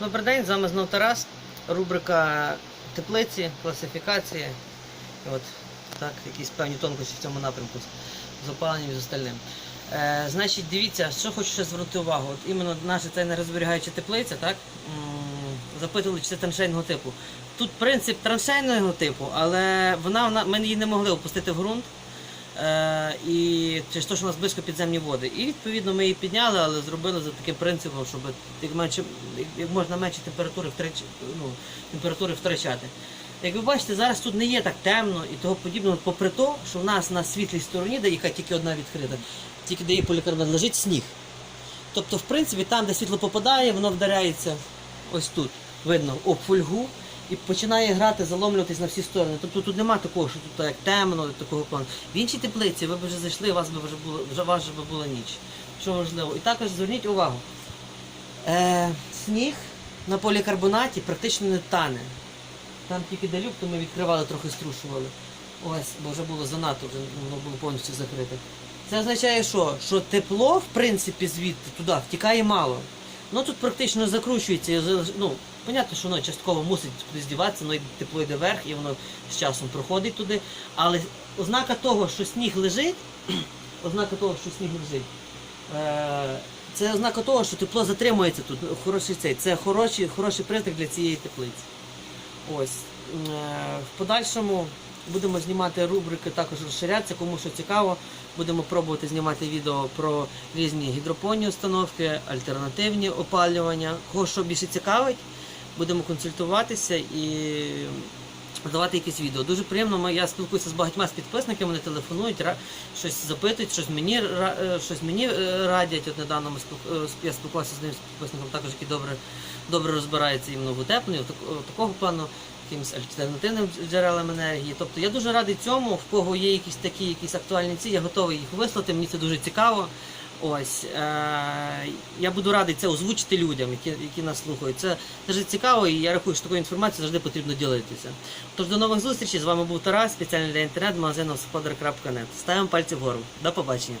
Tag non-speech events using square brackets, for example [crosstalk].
Добрий день, з вами знов Тарас. Рубрика теплиці, класифікації. От так, якісь певні тонкості в цьому напрямку з опаленням і з остальним. Е, значить, дивіться, що хочу ще звернути увагу. От іменно наша ця нерозберігаюча теплиця, так? Запитували, чи це траншейного типу. Тут принцип траншейного типу, але вона, вона ми її не могли опустити в ґрунт. Е, і через те, що у нас близько підземні води. І відповідно ми її підняли, але зробили за таким принципом, щоб як, менше, як можна менше температури втрач, ну, температури втрачати. Як ви бачите, зараз тут не є так темно і того подібного, попри те, що в нас на світлій стороні, де яка тільки одна відкрита, тільки де є полікарбонат, лежить сніг. Тобто, в принципі, там, де світло попадає, воно вдаряється ось тут, видно, об фольгу і починає грати, заломлюватись на всі сторони. Тобто тут нема такого, що тут як темно, такого плану. В іншій теплиці ви б вже зайшли, у вас би вже було, вже вас би була ніч. Що важливо. І також зверніть увагу. Е, сніг на полікарбонаті практично не тане. Там тільки де то ми відкривали, трохи струшували. Ось, бо вже було занадто, вже воно було повністю закрите. Це означає, що? Що тепло, в принципі, звідти туди втікає мало. Ну тут практично закручується. Ну, понятно, що воно частково мусить здіватися, воно тепло йде вверх і воно з часом проходить туди. Але ознака того, що сніг лежить, [clears throat] ознака того, що сніг лежить. Е, це ознака того, що тепло затримується тут. Хороший цей. Це хороший, хороший признак для цієї теплиці. Ось. Е, В подальшому будемо знімати рубрики, також розширятися, кому що цікаво. Будемо пробувати знімати відео про різні гідропонні установки, альтернативні опалювання. Кого що більше цікавить, будемо консультуватися і давати якісь відео. Дуже приємно, я спілкуюся з багатьма з підписниками, вони телефонують, щось запитують, щось мені, е, щось мені е, радять. От недавно е, я спілкувався з ним з підписником, також який добре, добре розбирається іменно в утепленні, такого плану, якимось альтернативним джерелам енергії. Тобто я дуже радий цьому, в кого є якісь такі якісь актуальні ці, я готовий їх вислати, мені це дуже цікаво. Ось е- я буду радий це озвучити людям, які, які нас слухають. Це дуже цікаво, і я рахую, що такою інформацією завжди потрібно ділитися. Тож до нових зустрічей. З вами був Тарас, спеціальний для інтернет-магазину господар.нет. Ставимо пальці вгору. До побачення.